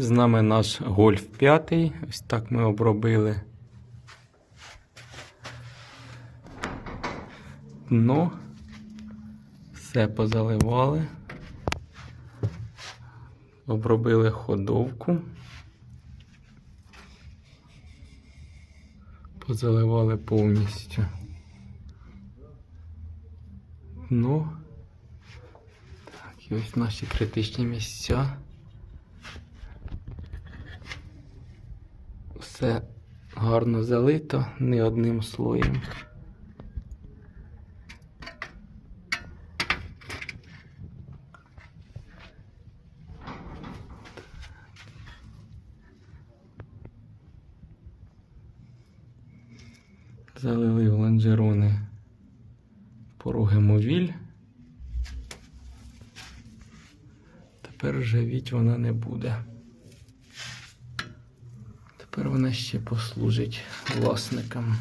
З нами наш гольф 5. Ось так ми обробили. Дно. Все позаливали. Обробили ходовку. Позаливали повністю. Дно. Так, і ось наші критичні місця. Все гарно залито не одним слоєм. Залили в лонжерони пороги мовіль. Тепер ржавіть вона не буде. Тепер вона ще послужить власникам.